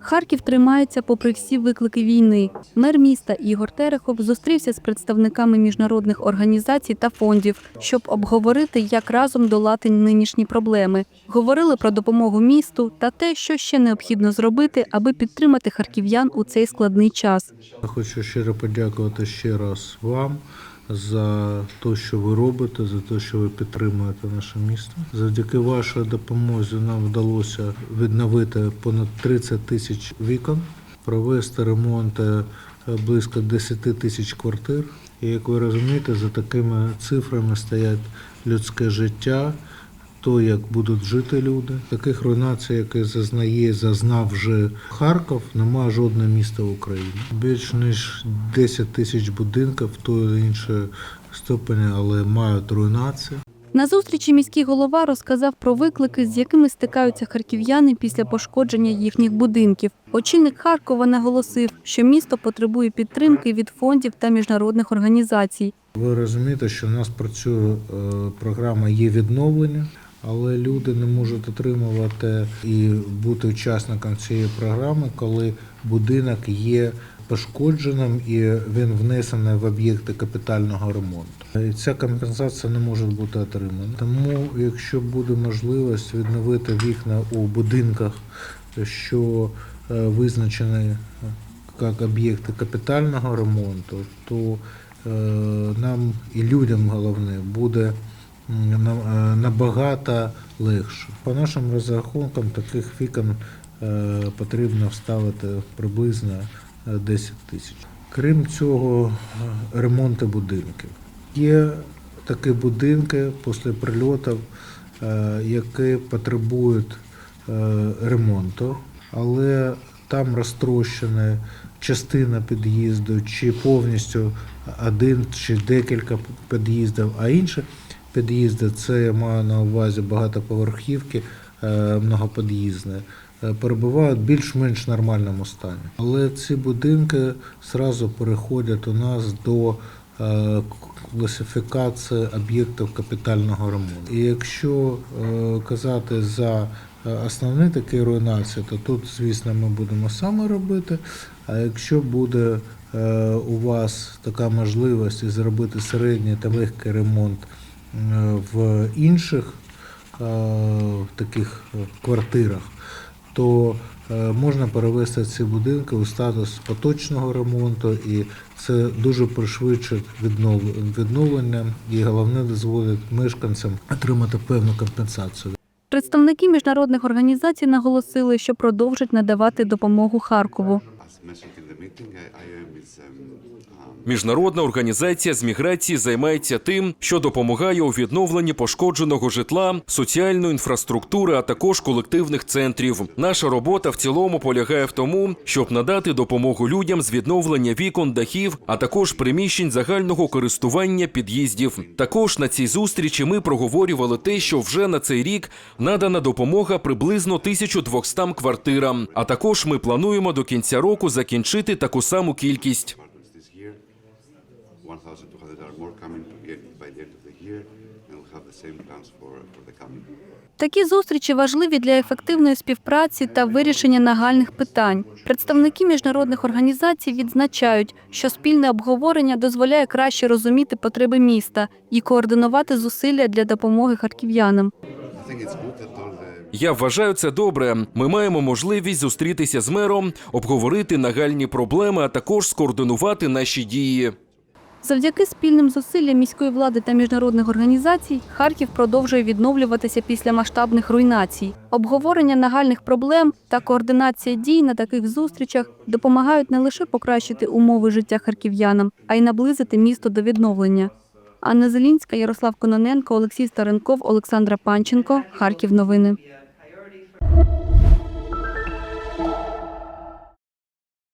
Харків тримається попри всі виклики війни. Мер міста Ігор Терехов зустрівся з представниками міжнародних організацій та фондів, щоб обговорити, як разом долати нинішні проблеми. Говорили про допомогу місту та те, що ще необхідно зробити, аби підтримати харків'ян у цей складний час. Хочу щиро подякувати ще раз вам за те, що ви робите, за те, що ви підтримуєте наше місто. Завдяки вашій допомозі нам вдалося відновити понад 30 тисяч вікон, провести ремонти е, близько 10 тисяч квартир. І як ви розумієте, за такими цифрами стоять людське життя. То, як будуть жити люди, таких руйнацій, які зазнає, зазнав вже Харків, немає жодного міста в Україні. Більш ніж 10 тисяч будинків, то іншої ступені, але мають руйнації. На зустрічі міський голова розказав про виклики, з якими стикаються харків'яни після пошкодження їхніх будинків. Очільник Харкова наголосив, що місто потребує підтримки від фондів та міжнародних організацій. Ви розумієте, що в нас працює е, програма є відновлення, але люди не можуть отримувати і бути учасником цієї програми, коли будинок є пошкодженим і він внесений в об'єкти капітального ремонту. І ця компенсація не може бути отримана. Тому, якщо буде можливість відновити вікна у будинках, що е, визначені як об'єкти капітального ремонту, то е, нам і людям головне буде набагато легше. По нашим розрахункам таких вікон е, потрібно вставити приблизно е, 10 тисяч. Крім цього, е, ремонти будинків. Є такі будинки після прильотів, е, які потребують е, ремонту, але там розтрощена частина під'їзду, чи повністю один чи декілька під'їздів, а інші під'їзди це я маю на увазі багатоповерхівки, е, многопод'їзні, е, перебувають в більш-менш нормальному стані. Але ці будинки зразу переходять у нас до е, класифікації об'єктів капітального ремонту. І якщо казати за основні такі руйнації, то тут, звісно, ми будемо саме робити. А якщо буде у вас така можливість зробити середній та легкий ремонт в інших е, таких е, квартирах, то е, можна перевести ці будинки у статус поточного ремонту, і це дуже пришвидшить відновлення і головне дозволить мешканцям отримати певну компенсацію. Представники міжнародних організацій наголосили, що продовжать надавати допомогу Харкову. Um, um, Міжнародна організація з міграції займається тим, що допомагає у відновленні пошкодженого житла, соціальної інфраструктури, а також колективних центрів. Наша робота в цілому полягає в тому, щоб надати допомогу людям з відновлення вікон, дахів, а також приміщень загального користування під'їздів. Також на цій зустрічі ми проговорювали те, що вже на цей рік надана допомога приблизно 1200 квартирам. А також ми плануємо до кінця року закінчити таку саму кількість. apartments this year. 1,200 are more coming to get by the end of the year, and we'll have the same plans for, for the coming year. Такі зустрічі важливі для ефективної співпраці та вирішення нагальних питань. Представники міжнародних організацій відзначають, що спільне обговорення дозволяє краще розуміти потреби міста і координувати зусилля для допомоги харків'янам. Я вважаю це добре. Ми маємо можливість зустрітися з мером, обговорити нагальні проблеми, а також скоординувати наші дії. Завдяки спільним зусиллям міської влади та міжнародних організацій Харків продовжує відновлюватися після масштабних руйнацій. Обговорення нагальних проблем та координація дій на таких зустрічах допомагають не лише покращити умови життя харків'янам, а й наблизити місто до відновлення. Анна Зелінська, Ярослав Кононенко, Олексій Старенков, Олександра Панченко. Харків. Новини.